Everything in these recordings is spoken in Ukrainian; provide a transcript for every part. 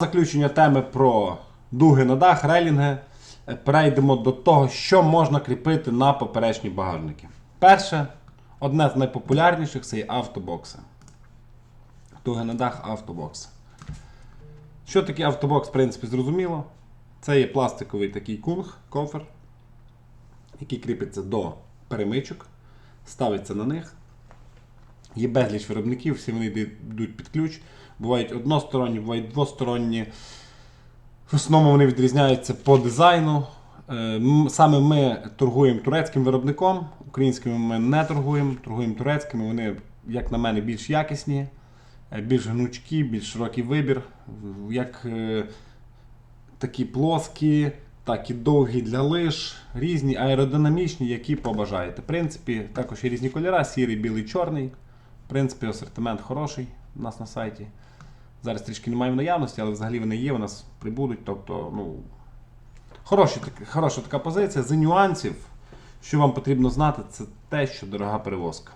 заключення теми про дуги на дах, рейлінги, е, перейдемо до того, що можна кріпити на поперечні багажники. Перше, одне з найпопулярніших це є автобокси. Дуги на дах автобокси. Що таке автобокс, в принципі, зрозуміло. Це є пластиковий такий кунг, кофер, який кріпиться до перемичок, ставиться на них. Є безліч виробників, всі вони йдуть під ключ. Бувають односторонні, бувають двосторонні. В основному вони відрізняються по дизайну. Е, Саме ми торгуємо турецьким виробником, українськими ми не торгуємо, торгуємо турецькими. Вони, як на мене, більш якісні, е, більш гнучкі, більш широкий вибір. Як е, такі плоскі, так і довгі для лиж, різні аеродинамічні, які побажаєте. В принципі, також є різні кольори: сірий, білий, чорний. В принципі, асортимент хороший у нас на сайті. Зараз трішки немає в наявності, але взагалі вони є, у нас прибудуть. Тобто, ну, хороші, так- хороша така позиція. З нюансів, що вам потрібно знати, це те, що дорога перевозка.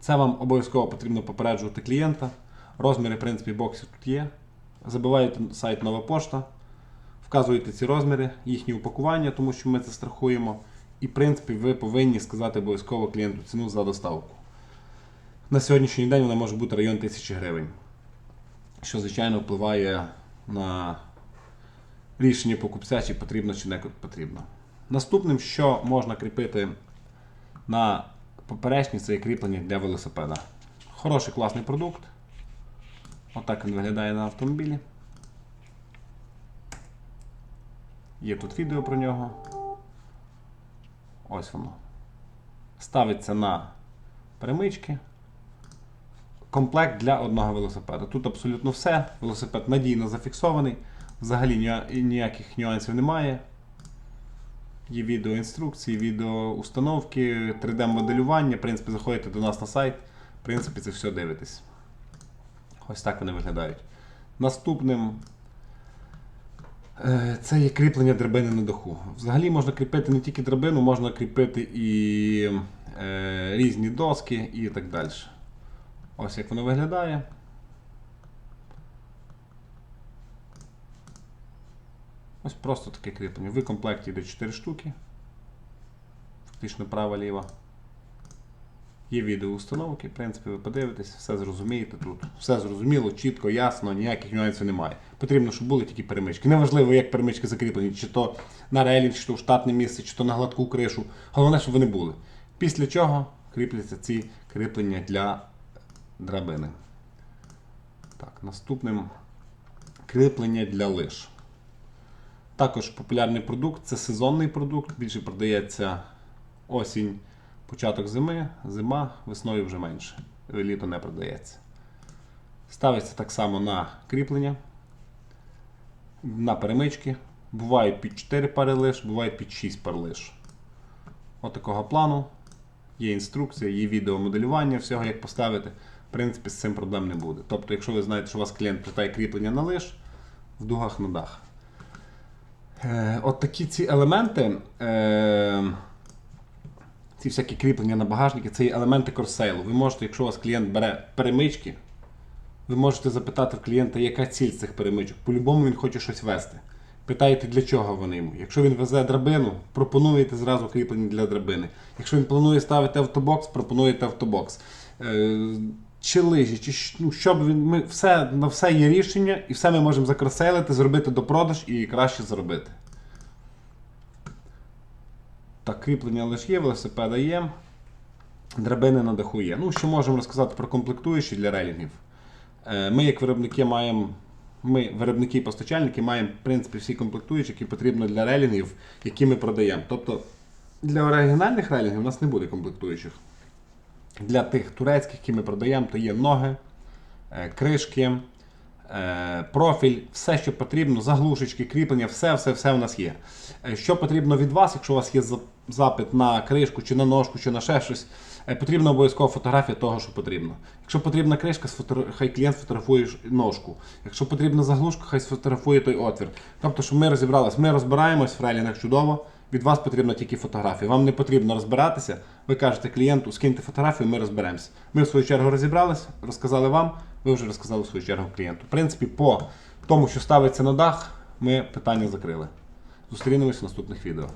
Це вам обов'язково потрібно попереджувати клієнта. Розміри, в принципі, боксів тут є. Забиваєте сайт Нова пошта, вказуєте ці розміри, їхні упакування, тому що ми це страхуємо. І, в принципі, ви повинні сказати обов'язково клієнту ціну за доставку. На сьогоднішній день вона може бути район 1000 гривень, що, звичайно, впливає на рішення покупця, чи потрібно, чи не потрібно. Наступним, що можна кріпити на поперечні, це є кріплення для велосипеда. Хороший класний продукт. Отак він виглядає на автомобілі. Є тут відео про нього. Ось воно. Ставиться на перемички. Комплект для одного велосипеда. Тут абсолютно все. Велосипед надійно зафіксований. Взагалі ніяких нюансів немає. Є відеоінструкції, відеоустановки, 3D-моделювання. В принципі, заходите до нас на сайт. В принципі, це все дивитесь. Ось так вони виглядають. Наступним е, це є кріплення драбини на даху. Взагалі можна кріпити не тільки драбину, можна кріпити і е, різні доски і так далі. Ось як воно виглядає. Ось просто таке кріплення. В комплекті йде 4 штуки. Фактично права-ліва. Є відео установки, в принципі, ви подивитесь, все зрозумієте тут. Все зрозуміло, чітко, ясно, ніяких нюансів немає. Потрібно, щоб були тільки перемички. Неважливо, як перемички закріплені, чи то на рейлінг, чи то в штатне місце, чи то на гладку кришу. Головне, щоб вони були. Після чого кріпляться ці кріплення для драбини. Так, наступним кріплення для лиж. Також популярний продукт це сезонний продукт, більше продається осінь, початок зими, зима, весною вже менше. Літо не продається. Ставиться так само на кріплення, на перемички. Бувають під 4 пари лиш, бувають під 6 пар лиш. От такого плану. Є інструкція, є відеомоделювання всього, як поставити. В принципі, з цим проблем не буде. Тобто, якщо ви знаєте, що у вас клієнт питає кріплення на лиш, в дугах на дах. Е, от такі ці елементи, е, ці всякі кріплення на багажники, це є елементи корсейлу. Ви можете, якщо у вас клієнт бере перемички, ви можете запитати в клієнта, яка ціль цих перемичок. По-любому він хоче щось вести. Питаєте, для чого вони йому. Якщо він везе драбину, пропонуєте зразу кріплення для драбини. Якщо він планує ставити автобокс, пропонуєте автобокс. Чи лижі, чи ну, що б він. Ми, все, на все є рішення, і все ми можемо закроселити, зробити до продаж і краще заробити. Так, кріплення лише є, велосипеда є. Драбини на даху є. Ну, що можемо розказати про комплектуючі для рейлінгів. Е, Ми, як виробники, маємо. Ми, виробники і постачальники, маємо в принципі всі комплектуючі, які потрібно для рейлінгів, які ми продаємо. Тобто для оригінальних рейлінгів у нас не буде комплектуючих. Для тих турецьких, які ми продаємо, то є ноги, е, кришки, е, профіль, все, що потрібно, заглушечки, кріплення, все, все, все у нас є. Е, Що потрібно від вас, якщо у вас є запит на кришку, чи на ножку, чи на ще щось, потрібна обов'язково фотографія того, що потрібно. Якщо потрібна кришка, хай клієнт фотографує ножку. Якщо потрібна заглушка, хай сфотографує той отвір. Тобто, щоб ми розібралися, ми розбираємось в рейлінгах чудово. Від вас потрібна тільки фотографія. Вам не потрібно розбиратися. Ви кажете клієнту, скиньте фотографію, ми розберемося. Ми в свою чергу розібрались, розказали вам, ви вже розказали в свою чергу клієнту. В принципі, по тому, що ставиться на дах, ми питання закрили. Зустрінемось в наступних відео.